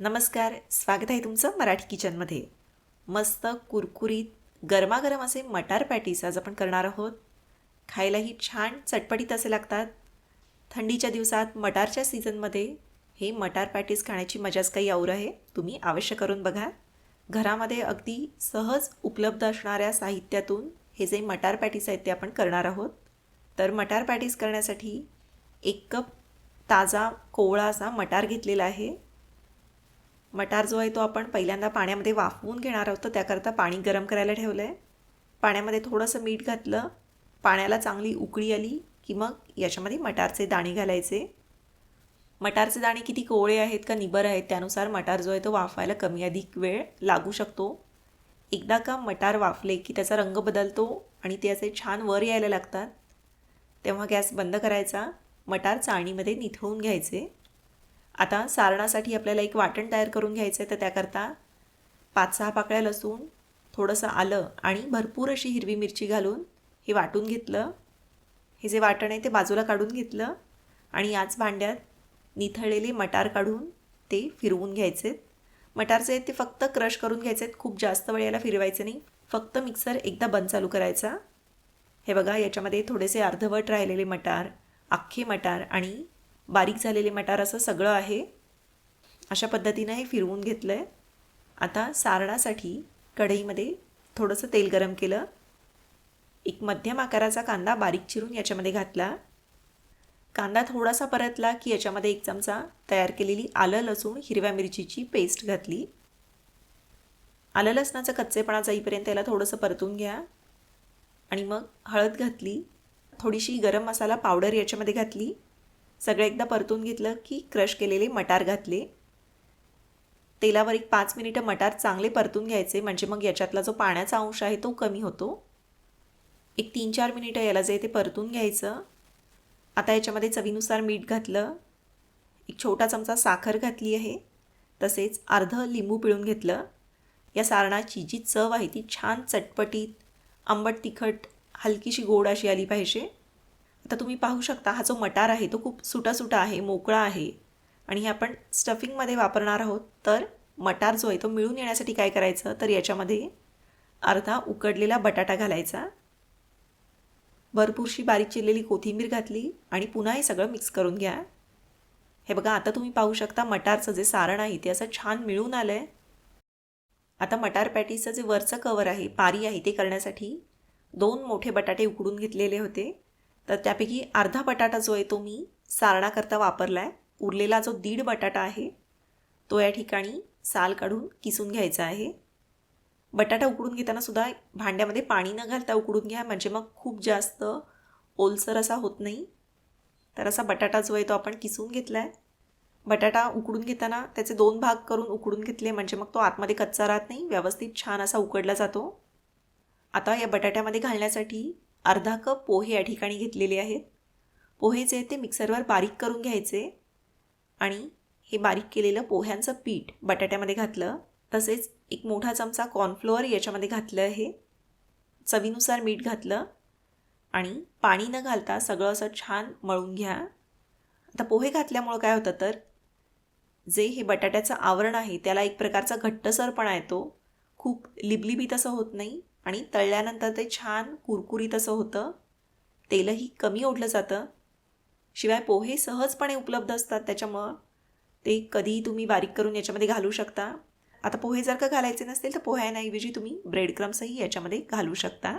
नमस्कार स्वागत आहे तुमचं मराठी किचनमध्ये. मस्त कुरकुरीत गरमागरम असे मटार पॅटीस आज आपण करणार आहोत. खायलाही छान चटपटीत असे लागतात. थंडीच्या दिवसात मटारच्या सीझनमध्ये हे मटार पॅटीस खाण्याची मजाच काही और आहे तुम्ही अवश्य करून बघा. घरामध्ये अगदी सहज उपलब्ध असणाऱ्या साहित्यातून हे जे मटार पॅटीस आहेत ते आपण करणार आहोत. तर मटार पॅटीस करण्यासाठी एक कप ताजा कोवळा असा मटार घेतलेला आहे. मटार जो आहे तो आपण पहिल्यांदा पाण्यामध्ये वाफवून घेणार आहोत तर त्याकरता पाणी गरम करायला ठेवलं आहे पाण्यामध्ये थोडंसं मीठ घातलं पाण्याला चांगली उकळी आली की मग याच्यामध्ये मटारचे दाणे घालायचे. मटारचे दाणे किती कोवळे आहेत का निबर आहेत त्यानुसार मटार जो आहे तो वाफायला कमी अधिक वेळ लागू शकतो. एकदा का मटार वाफले की त्याचा रंग बदलतो आणि ते असे छान वर यायला लागतात तेव्हा गॅस बंद करायचा मटार चाळणीमध्ये निथळून घ्यायचे. आता सारणासाठी आपल्याला एक वाटण तयार करून घ्यायचं आहे तर त्याकरता पाच सहा पाकळ्या लसूण थोडंसं आलं आणि भरपूर अशी हिरवी मिरची घालून हे वाटून घेतलं. हे जे वाटण आहे ते बाजूला काढून घेतलं आणि याच भांड्यात निथळलेले मटार काढून ते फिरवून घ्यायचे. मटारचे आहेत ते फक्त क्रश करून घ्यायचे आहेत खूप जास्त वेळ याला फिरवायचं नाही. फक्त मिक्सर एकदा बंद चालू करायचा. हे बघा याच्यामध्ये थोडेसे अर्धवट राहिलेले मटार अख्खे मटार आणि बारीक झालेले मटार असं सगळं आहे. अशा पद्धतीनं हे फिरवून घेतलं आहे आता सारणासाठी कढईमध्ये थोडंसं तेल गरम केलं. एक मध्यम आकाराचा कांदा बारीक चिरून याच्यामध्ये घातला. कांदा थोडासा परतला की याच्यामध्ये एक चमचा तयार केलेली आलं लसूण हिरव्या मिरचीची पेस्ट घातली. आलं लसणाचा कच्चेपणा जाईपर्यंत याला थोडंसं परतून घ्या. आणि मग हळद घातली. थोडीशी गरम मसाला पावडर याच्यामध्ये घातली. सगळं एकदा परतून घेतलं की क्रश केलेले मटार घातले. तेलावर एक पाच मिनिटं मटार चांगले परतून घ्यायचे म्हणजे मग याच्यातला जो पाण्याचा अंश आहे तो कमी होतो. एक तीन चार मिनिटं याला जे ते परतून घ्यायचं. आता याच्यामध्ये चवीनुसार मीठ घातलं. एक छोटा चमचा साखर घातली आहे. तसेच अर्धं लिंबू पिळून घेतलं. या सारणाची जी चव आहे ती छान चटपटीत आंबट तिखट हलकीशी गोड अशी आली पाहिजे. आता तुम्ही पाहू शकता हा जो मटार आहे तो खूप सुटासुटा आहे मोकळा आहे. आणि हे आपण स्टफिंगमध्ये वापरणार आहोत. तर मटार जो आहे तो मिळून येण्यासाठी काय करायचं? तर याच्यामध्ये अर्धा उकडलेला बटाटा घालायचा. भरपूरशी बारीक चिरलेली कोथिंबीर घातली आणि पुन्हा हे सगळं मिक्स करून घ्या. हे बघा आता तुम्ही पाहू शकता मटारचं जे सारण आहे ते असं छान मिळून आलं आहे आता मटार पॅटीचं जे वरचं कवर आहे पारी आहे ते करण्यासाठी दोन मोठे बटाटे उकडून घेतलेले होते. तर त्यापैकी अर्धा बटाटा जो आहे तो मी सारणाकरता वापरला आहे उरलेला जो दीड बटाटा आहे तो या ठिकाणी साल काढून किसून घ्यायचा आहे. बटाटा उकडून घेताना सुद्धा भांड्यामध्ये पाणी न घालता उकडून घ्या म्हणजे मग खूप जास्त ओलसर असा होत नाही. तर असा बटाटा जो आहे तो आपण किसून घेतला आहे बटाटा उकडून घेताना त्याचे दोन भाग करून उकडून घेतले म्हणजे मग तो आतमध्ये कच्चा राहत नाही व्यवस्थित छान असा उकडला जातो. आता या बटाट्यामध्ये घालण्यासाठी अर्धा कप पोहे या ठिकाणी घेतलेले आहेत. पोहे जे आहेत ते मिक्सरवर बारीक करून घ्यायचे आणि हे बारीक केलेलं पोह्यांचं पीठ बटाट्यामध्ये घातलं. तसेच एक मोठा चमचा कॉर्नफ्लोअर याच्यामध्ये घातलं आहे. चवीनुसार मीठ घातलं आणि पाणी न घालता सगळं असं छान मळून घ्या. आता पोहे घातल्यामुळं काय होतं तर जे हे बटाट्याचं आवरण आहे त्याला एक प्रकारचा घट्टसरपणा येतो. खूप लिबलिबीत असं होत नाही. आणि तळल्यानंतर ते छान कुरकुरीत असं होतं. तेलही कमी ओढलं जातं. शिवाय पोहे सहजपणे उपलब्ध असतात त्याच्यामुळं. ते कधीही तुम्ही बारीक करून याच्यामध्ये घालू शकता. आता पोहे जर का घालायचे नसतील तर पोह्यांऐवजी तुम्ही ब्रेड क्रम्सही याच्यामध्ये घालू शकता.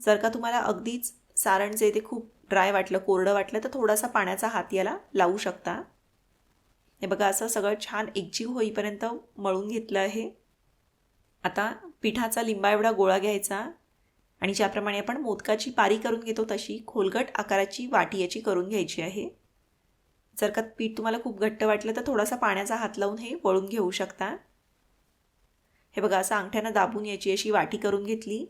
जर का तुम्हाला अगदीच सारण जे ते खूप ड्राय वाटलं कोरडं वाटलं तर थोडासा पाण्याचा हात याला लावू शकता. हे बघा असं सगळं छान एकजीव होईपर्यंत मळून घेतलं आहे. आता पिठाचा लिंबा एवढा गोळा घ्यायचा आणि ज्याप्रमाणे आपण मोदकाची पारी करून घेतो तशी खोलगट आकाराची वाटी याची करून घ्यायची आहे. जर का पीठ तुम्हाला खूप घट्ट वाटलं तर थोडासा पाण्याचा हात लावून हे वळून घेऊ शकता. हे बघा असं अंगठ्यानं दाबून यायची अशी वाटी करून घेतली.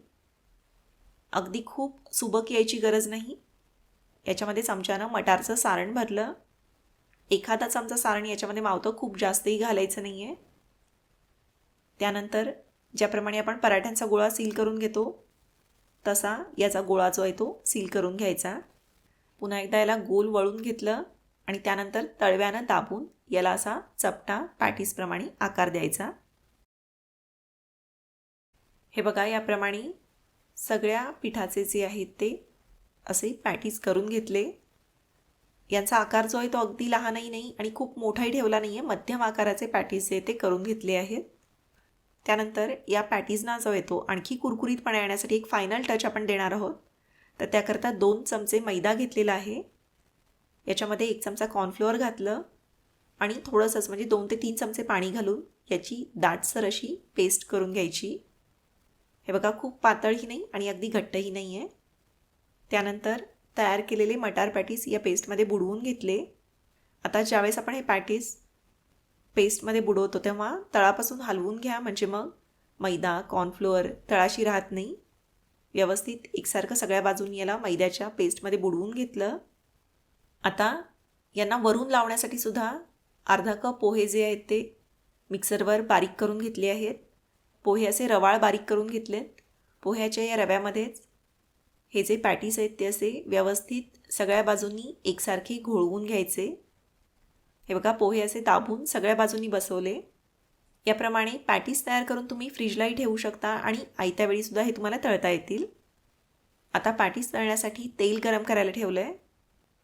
अगदी खूप सुबक यायची गरज नाही. याच्यामध्ये चमच्यानं मटारचं सारण भरलं. एखादा चमचा सारण याच्यामध्ये मावतं खूप जास्तही घालायचं नाही आहे त्यानंतर ज्याप्रमाणे आपण पराठ्यांचा गोळा सील करून घेतो तसा याचा गोळा जो आहे तो सील करून घ्यायचा. पुन्हा एकदा याला गोल वळून घेतलं आणि त्यानंतर तळव्यानं दाबून याला असा चपटा पॅटीसप्रमाणे आकार द्यायचा. हे बघा याप्रमाणे सगळ्या पिठाचे जे आहेत ते असे पॅटीस करून घेतले. यांचा आकार जो आहे तो अगदी लहानही नाही आणि खूप मोठाही ठेवला नाही आहे मध्यम आकाराचे पॅटीस जे ते करून घेतले आहेत. त्यानंतर या पॅटीजना जो येतो आणखी कुरकुरीतपणा येण्यासाठी एक फायनल टच आपण देणार आहोत. तर त्याकरता दोन चमचे मैदा घेतलेला आहे. याच्यामध्ये एक चमचा कॉर्नफ्लोअर घातलं आणि थोडंसंच म्हणजे दोन ते तीन चमचे पाणी घालून याची दाटसर अशी पेस्ट करून घ्यायची. हे बघा खूप पातळही नाही आणि अगदी घट्टही नाही आहे त्यानंतर तयार केलेले मटार पॅटीस या पेस्टमध्ये बुडवून घेतले. आता ज्यावेळेस आपण हे पॅटीस पेस्टमध्ये बुडवतो तेव्हा तळापासून हलवून घ्या. म्हणजे मग मैदा कॉर्नफ्लोअर तळाशी राहत नाही. व्यवस्थित एकसारखं सगळ्या बाजूनी याला मैद्याच्या पेस्टमध्ये बुडवून घेतलं. आता यांना वरून लावण्यासाठी सुद्धा अर्धा कप पोहे जे आहेत ते मिक्सरवर बारीक करून घेतले आहेत. पोहे असे रवाळ बारीक करून घेतलेत. पोह्याच्या या रव्यामध्येच हे जे पॅटीस आहेत ते असे व्यवस्थित सगळ्या बाजूंनी एकसारखे घोळवून घ्यायचे. हे बघा पोहे असे दाबून सगळ्या बाजूंनी बसवले. याप्रमाणे पॅटीस तयार करून तुम्ही फ्रीजलाही ठेवू शकता आणि आयत्या वेळीसुद्धा हे तुम्हाला तळता येतील. आता पॅटीस तळण्यासाठी तेल गरम करायला ठेवलं आहे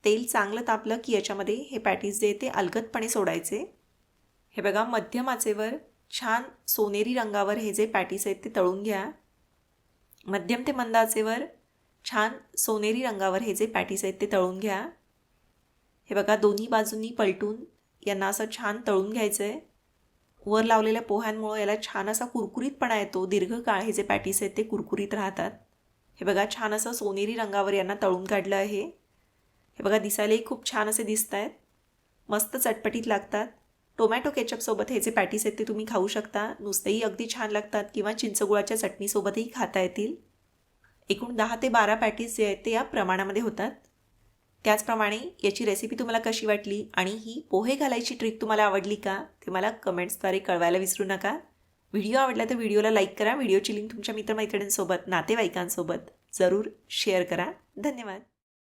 तेल चांगलं तापलं की याच्यामध्ये हे पॅटीस जे ते अलगदपणे सोडायचे. हे बघा मध्यम आचेवर छान सोनेरी रंगावर हे जे पॅटीस आहेत ते तळून घ्या. मध्यम ते मंद आचेवर छान सोनेरी रंगावर हे जे पॅटीस आहेत ते तळून घ्या. हे बघा दोन्ही बाजूंनी पलटून यांना असं छान तळून घ्यायचं आहे वर लावलेल्या पोह्यांमुळं याला छान असा कुरकुरीतपणा येतो. दीर्घकाळ हे जे पॅटीस आहेत ते कुरकुरीत राहतात. हे बघा छान असं सोनेरी रंगावर यांना तळून काढलं आहे. हे बघा दिसायलाही खूप छान असे दिसत आहेत. मस्त चटपटीत लागतात. टोमॅटो केचपसोबत हे जे पॅटीस आहेत ते तुम्ही खाऊ शकता. नुसतेही अगदी छान लागतात किंवा चिंचगुळाच्या चटणीसोबतही खाता येतील. एकूण दहा ते बारा पॅटीस जे आहेत ते या प्रमाणामध्ये होतात. त्याचप्रमाणे याची रेसिपी तुम्हाला कशी वाटली आणि ही पोहे घालायची ट्रिक तुम्हाला आवडली का ते मला कमेंट्सद्वारे कळवायला विसरू नका. व्हिडिओ आवडला तर व्हिडिओला लाईक करा. व्हिडिओची लिंक तुमच्या मित्रमैत्रिणींसोबत नातेवाईकांसोबत जरूर शेअर करा. धन्यवाद.